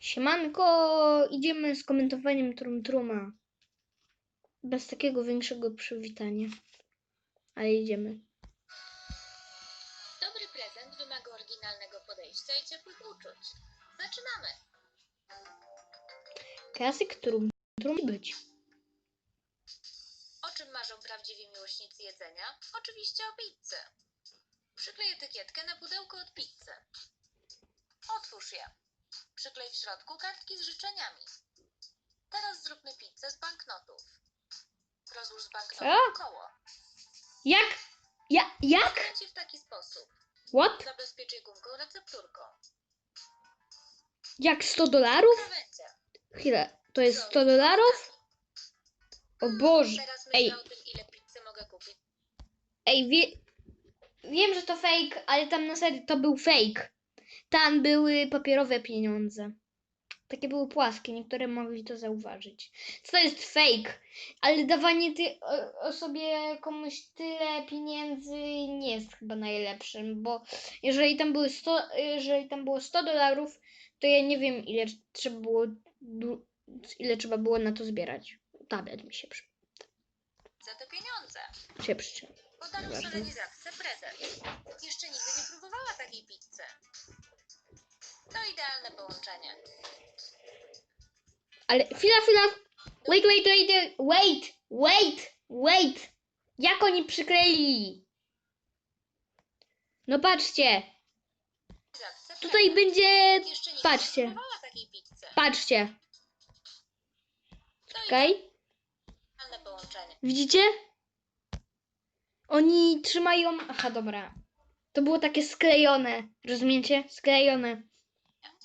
Siemanko, idziemy z komentowaniem Trum Truma. Bez takiego większego przywitania. Ale idziemy. Dobry prezent wymaga oryginalnego podejścia i ciepłych uczuć. Zaczynamy! Klasyk Trum Trum być. O czym marzą prawdziwi miłośnicy jedzenia? Oczywiście o pizzy. Przyklej etykietkę na pudełko od pizzy. Otwórz je. Przyklej w środku kartki z życzeniami. Teraz zróbmy pizzę z banknotów. Rozłóż z banknotów koło. Jak? Ja, jak? Kręci w taki sposób. What? Zabezpiecz je gumką recepturką. Jak 100 dolarów? Krawędzie. Chwilę, to jest 100 dolarów? O Boże. Teraz myślę Ej. o tym, ile pizzy mogę kupić. Ej, wie... wiem, że to fake, ale tam na serio to był fake. Tam były papierowe pieniądze. Takie były płaskie, niektóre mogli to zauważyć. To jest fake, ale dawanie ty, o, osobie komuś tyle pieniędzy nie jest chyba najlepszym, bo jeżeli tam były 100, jeżeli tam było 100 dolarów, to ja nie wiem ile trzeba było ile trzeba było na to zbierać. Tablet mi się, przy, Za te pieniądze. się. Podaruj Nieważne. Połączenie. Ale chwila, chwila. Wait, wait, wait, wait, wait, wait. Jak oni przykleili? No patrzcie, Solenizatce tutaj będzie, patrzcie. patrzcie. Okej, idealne połączenie. widzicie? Oni trzymają, aha, dobra. To było takie sklejone, rozumiecie? Sklejone.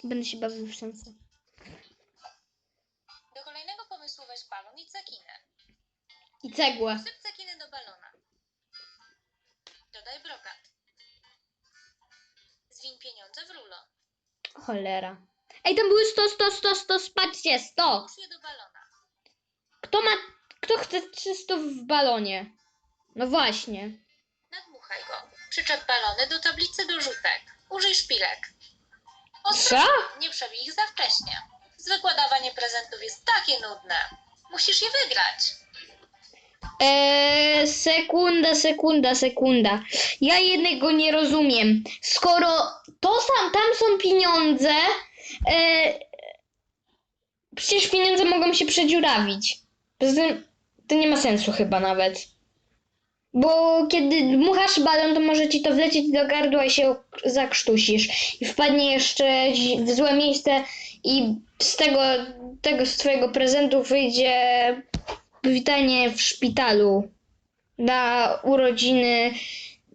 Będę się bawił w szansę. Do kolejnego pomysłu weź balon i cekinę. I cegłę. Syp cekinę do balona. Dodaj brokat. Zwiń pieniądze w rulon. Cholera. Ej, tam były 100, 100, 100, 100, patrzcie, 100. Włóż je do balona. Kto ma, kto chce 300 w balonie? No właśnie. Nadmuchaj go. Przyczep balony do tablicy dorzutek. Użyj szpilek. Co? Ostrożnie, nie przebij ich za wcześnie. Zwykłe dawanie prezentów jest takie nudne. Musisz je wygrać. Eee, sekunda, sekunda, sekunda. Ja jednego nie rozumiem. Skoro to sam, tam są pieniądze, eee, przecież pieniądze mogą się przedziurawić. To nie ma sensu chyba nawet. Bo kiedy dmuchasz balon, to może ci to wlecieć do gardła i się zakrztusisz. I wpadnie jeszcze w złe miejsce i z tego, tego z twojego prezentu wyjdzie witanie w szpitalu na urodziny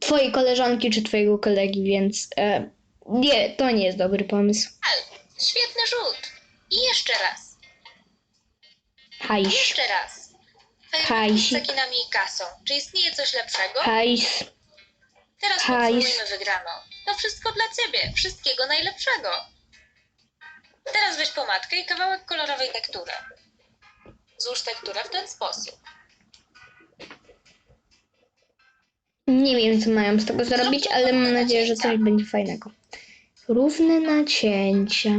twojej koleżanki czy twojego kolegi, więc e, nie, to nie jest dobry pomysł. Świetny rzut. I jeszcze raz. I Hajs, jeszcze raz. Z cekinami i kasą. Czy istnieje coś lepszego? hajs. Teraz hajs. podsumujmy wygraną. To wszystko dla ciebie. Wszystkiego najlepszego. Teraz weź pomadkę i kawałek kolorowej tektury. Złóż tekturę w ten sposób. Nie wiem, co mają z tego zrobić, ale mam nadzieję, że coś będzie fajnego. Równe nacięcia.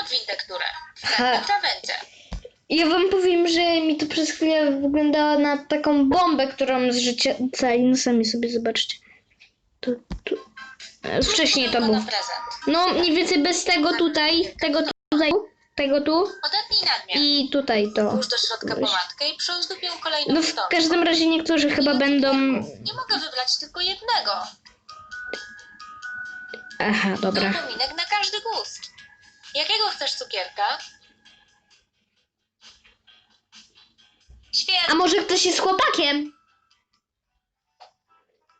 Odwiń tekturę. Ha. Krawędzie. Ja wam powiem, że mi to przez chwilę wyglądało na taką bombę, którą zrzucali. No sami sobie zobaczcie. Tu, tu. E, Wcześniej to był. No, mniej więcej bez tego tutaj, tego tutaj, tego tu Odetnij nadmiar. i tutaj to. Włóż do środka pomadkę i przyozdup ją kolejną No w każdym razie niektórzy chyba będą... Nie mogę wybrać tylko jednego. Aha, dobra. Na każdy gust. Jakiego chcesz cukierka? Świetnie. A może ktoś jest chłopakiem?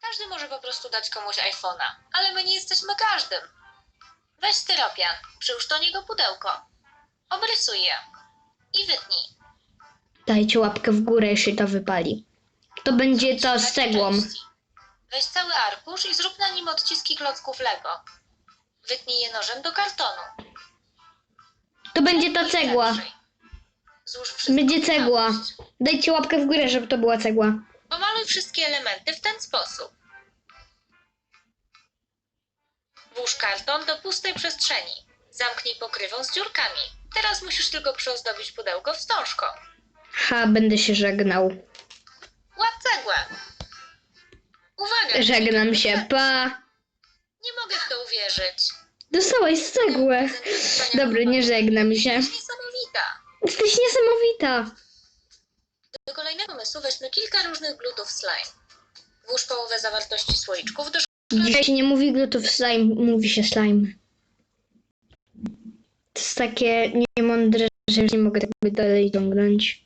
Każdy może po prostu dać komuś iPhone'a, ale my nie jesteśmy każdym. Weź styropian, przyłóż do niego pudełko. Obrysuj je. I wytnij. Dajcie łapkę w górę, jeśli to wypali. To będzie to z cegłą. Weź cały arkusz i zrób na nim odciski klocków Lego. Wytnij je nożem do kartonu. To będzie ta cegła. Złóż wszystko Będzie w cegła. całość. Dajcie łapkę w górę, żeby to była cegła. Pomaluj wszystkie elementy w ten sposób. Włóż karton do pustej przestrzeni. Zamknij pokrywą z dziurkami. Teraz musisz tylko przyozdobić pudełko wstążką. Ha, będę się żegnał. Łap cegłę. Uwaga! Żegnam się, pa. Nie mogę w to uwierzyć. Dostałeś cegłę. Dobra, nie żegnam się. Niesamowita. Jesteś niesamowita. Do kolejnego pomysłu weźmy kilka różnych glutów slime. Włóż połowę zawartości słoiczków do Dzisiaj się nie mówi glutów slime, mówi się slime. To jest takie niemądre, że już nie mogę tego dalej ciągnąć.